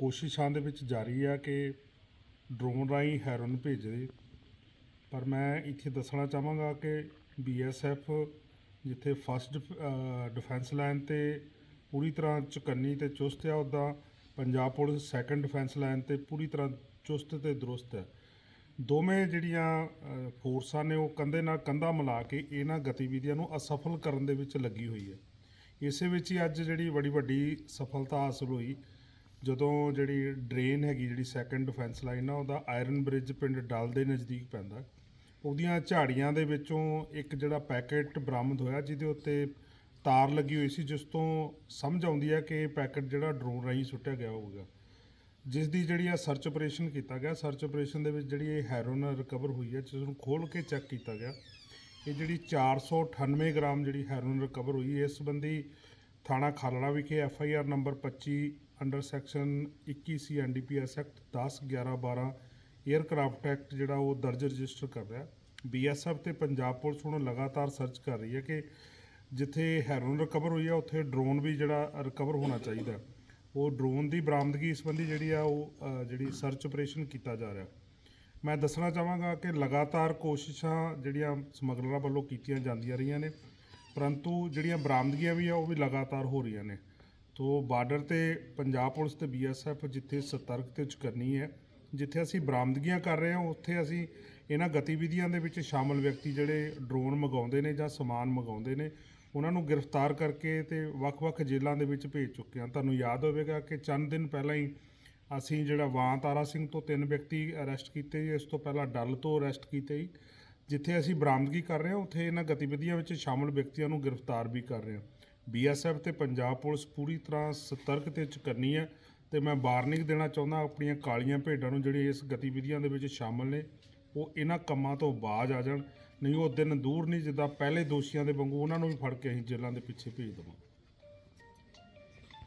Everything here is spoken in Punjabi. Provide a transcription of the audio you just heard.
ਕੋਸ਼ਿਸ਼ਾਂ ਦੇ ਵਿੱਚ ਜਾਰੀ ਆ ਕਿ ਡਰੋਨ ਰਾਹੀਂ ਹੈਰੋਨ ਭੇਜਦੇ। ਪਰ ਮੈਂ ਇੱਥੇ ਦੱਸਣਾ ਚਾਹਾਂਗਾ ਕਿ ਬੀਐਸਐਫ ਜਿੱਥੇ ਫਸਟ ਡਿਫੈਂਸ ਲਾਈਨ ਤੇ ਪੂਰੀ ਤਰ੍ਹਾਂ ਚੁਕੰਨੀ ਤੇ ਚੁਸਤ ਆ ਉੱਦਾਂ Punjab police second defence line ਤੇ ਪੂਰੀ ਤਰ੍ਹਾਂ ਚੁਸਤ ਤੇ ਦਰੁਸਤ ਹੈ ਦੋਵੇਂ ਜਿਹੜੀਆਂ ਫੋਰਸਾਂ ਨੇ, ਉਹ ਕੰਧੇ ਨਾਲ ਕੰਧਾ ਮਿਲਾ ਕੇ ਇਹਨਾਂ ਗਤੀਵਿਧੀਆਂ ਨੂੰ ਅਸਫਲ ਕਰਨ ਦੇ ਵਿੱਚ ਲੱਗੀ ਹੋਈ ਹੈ ਇਸੇ ਵਿੱਚ ਹੀ ਅੱਜ ਜਿਹੜੀ ਬੜੀ ਵੱਡੀ ਸਫਲਤਾ ਹਾਸਲ ਹੋਈ ਜਦੋਂ ਜਿਹੜੀ ਡਰੇਨ ਹੈਗੀ, ਜਿਹੜੀ ਸੈਕੰਡ ਡਿਫੈਂਸ ਲਾਈਨ ਆ, ਉਹਦਾ ਆਇਰਨ ਬ੍ਰਿਜ ਪਿੰਡ ਡਲ ਦੇ ਨਜ਼ਦੀਕ ਪੈਂਦਾ। ਉਹਦੀਆਂ ਝਾੜੀਆਂ ਦੇ ਵਿੱਚੋਂ ਇੱਕ ਜਿਹੜਾ ਪੈਕੇਟ ਬਰਾਮਦ ਹੋਇਆ, ਜਿਹਦੇ ਉੱਤੇ ਤਾਰ ਲੱਗੀ ਹੋਈ ਸੀ, ਜਿਸ ਤੋਂ ਸਮਝ ਆਉਂਦੀ ਹੈ ਕਿ ਇਹ ਪੈਕੇਟ ਜਿਹੜਾ ਡਰੋਨ ਰਾਹੀਂ ਸੁੱਟਿਆ ਗਿਆ ਹੋਊਗਾ। ਜਿਸ ਦੀ ਜਿਹੜੀ ਆ ਸਰਚ ਆਪਰੇਸ਼ਨ ਕੀਤਾ ਗਿਆ ਸਰਚ ਆਪਰੇਸ਼ਨ ਦੇ ਵਿੱਚ ਜਿਹੜੀ ਇਹ ਹੈਰੋਨ ਰਿਕਵਰ ਹੋਈ ਹੈ, ਜਿਸ ਨੂੰ ਖੋਲ ਕੇ ਚੈੱਕ ਕੀਤਾ ਗਿਆ, ਇਹ ਜਿਹੜੀ 498 ਗ੍ਰਾਮ ਜਿਹੜੀ ਹੈਰੋਨ ਰਿਕਵਰ ਹੋਈ, ਇਸ ਸੰਬੰਧੀ ਥਾਣਾ ਖਾਲੜਾ ਵਿਖੇ F I R number 25 under section 21 C NDPS act 10 11 12 aircraft act ਜਿਹੜਾ ਉਹ ਦਰਜ ਰਜਿਸਟਰ ਕਰ ਰਿਹਾ। ਬੀਐਸਐਫ ਤੇ ਪੰਜਾਬ ਪੁਲਿਸ ਹੁਣ ਲਗਾਤਾਰ ਸਰਚ ਕਰ ਰਹੀ ਹੈ ਕਿ ਜਿੱਥੇ ਹੈਰੋਨ ਰਿਕਵਰ ਹੋਈ ਆ, ਉੱਥੇ ਡਰੋਨ ਵੀ ਜਿਹੜਾ ਰਿਕਵਰ ਹੋਣਾ ਚਾਹੀਦਾ। ਉਹ ਡਰੋਨ ਦੀ ਬਰਾਮਦਗੀ ਸੰਬੰਧੀ ਜਿਹੜੀ ਆ, ਉਹ ਜਿਹੜੀ ਸਰਚ ਆਪਰੇਸ਼ਨ ਕੀਤਾ ਜਾ ਰਿਹਾ। ਮੈਂ ਦੱਸਣਾ ਚਾਹਾਂਗਾ ਕਿ ਲਗਾਤਾਰ ਕੋਸ਼ਿਸ਼ਾਂ ਜਿਹੜੀਆਂ ਸਮਗਲਰਾਂ ਵੱਲੋਂ ਕੀਤੀਆਂ ਜਾਂਦੀਆਂ ਰਹੀਆਂ ਨੇ। ਪਰੰਤੂ ਜਿਹੜੀਆਂ ਬਰਾਮਦਗੀਆਂ ਵੀ ਆ, ਉਹ ਵੀ ਲਗਾਤਾਰ ਹੋ ਰਹੀਆਂ ਨੇ। ਤੋ ਬਾਰਡਰ ਤੇ ਪੰਜਾਬ ਪੁਲਿਸ ਤੇ ਬੀਐਸਐਫ ਜਿੱਥੇ ਸਤਰਕ ਤੇ ਚੁਕੰਨੀ ਹੈ, ਜਿੱਥੇ ਅਸੀਂ ਬਰਾਮਦਗੀਆਂ ਕਰ ਰਹੇ ਹਾਂ, ਉੱਥੇ ਅਸੀਂ ਇਹਨਾਂ ਗਤੀਵਿਧੀਆਂ ਦੇ ਵਿੱਚ ਸ਼ਾਮਲ ਵਿਅਕਤੀ ਜਿਹੜੇ ਡਰੋਨ ਮੰਗਾਉਂਦੇ ਨੇ ਜਾਂ ਸਮਾਨ ਮੰਗਾਉਂਦੇ ਨੇ, ਉਹਨਾਂ ਨੂੰ ਗ੍ਰਿਫਤਾਰ ਕਰਕੇ ਤੇ ਵੱਖ-ਵੱਖ ਜੇਲ੍ਹਾਂ ਦੇ ਵਿੱਚ ਭੇਜ ਚੁੱਕੇ ਹਾਂ। ਤੁਹਾਨੂੰ ਯਾਦ ਹੋਵੇਗਾ ਕਿ ਚੰਦ ਦਿਨ ਪਹਿਲਾਂ ਹੀ ਅਸੀਂ ਜਿਹੜਾ ਵਾਂ ਤਾਰਾ ਸਿੰਘ ਤੋਂ ਤਿੰਨ ਵਿਅਕਤੀ ਅਰੈਸਟ ਕੀਤੇ ਜੀ ਇਸ ਤੋਂ ਪਹਿਲਾਂ ਡੱਲ ਤੋਂ ਅਰੈਸਟ ਕੀਤੇ ਜੀ ਜਿੱਥੇ ਅਸੀਂ ਬਰਾਮਦਗੀ ਕਰ ਰਹੇ ਹਾਂ, ਉੱਥੇ ਇਹਨਾਂ ਗਤੀਵਿਧੀਆਂ ਵਿੱਚ ਸ਼ਾਮਲ ਵਿਅਕਤੀਆਂ ਨੂੰ ਗ੍ਰਿਫਤਾਰ ਵੀ ਕਰ ਰਹੇ ਹਾਂ। ਬੀਐਸਐਫ ਤੇ ਪੰਜਾਬ ਪੁਲਿਸ ਪੂਰੀ ਤਰ੍ਹਾਂ ਸਤਰਕ ਤੇ ਚੁਕੰਨੀ ਹੈ ਤੇ ਮੈਂ ਵਾਰਨਿੰਗ ਦੇਣਾ ਚਾਹੁੰਦਾ ਆਪਣੀਆਂ ਕਾਲੀਆਂ ਭੇਡਾਂ ਨੂੰ ਜਿਹੜੇ ਇਸ ਗਤੀਵਿਧੀਆਂ ਦੇ ਵਿੱਚ ਸ਼ਾਮਲ ਨੇ, ਉਹ ਇਹਨਾਂ ਕੰਮਾਂ ਤੋਂ ਬਾਜ਼ ਆ ਜਾਣ। ਨਹੀਂ, ਉਹ ਦਿਨ ਦੂਰ ਨਹੀਂ, ਜਿੱਦਾਂ ਪਹਿਲੇ ਦੋਸ਼ੀਆਂ ਦੇ ਵਾਂਗੂ ਉਹਨਾਂ ਨੂੰ ਵੀ ਫੜ ਕੇ ਅਸੀਂ ਜੇਲ੍ਹਾਂ ਦੇ ਪਿੱਛੇ ਭੇਜ ਦੇਵਾਂ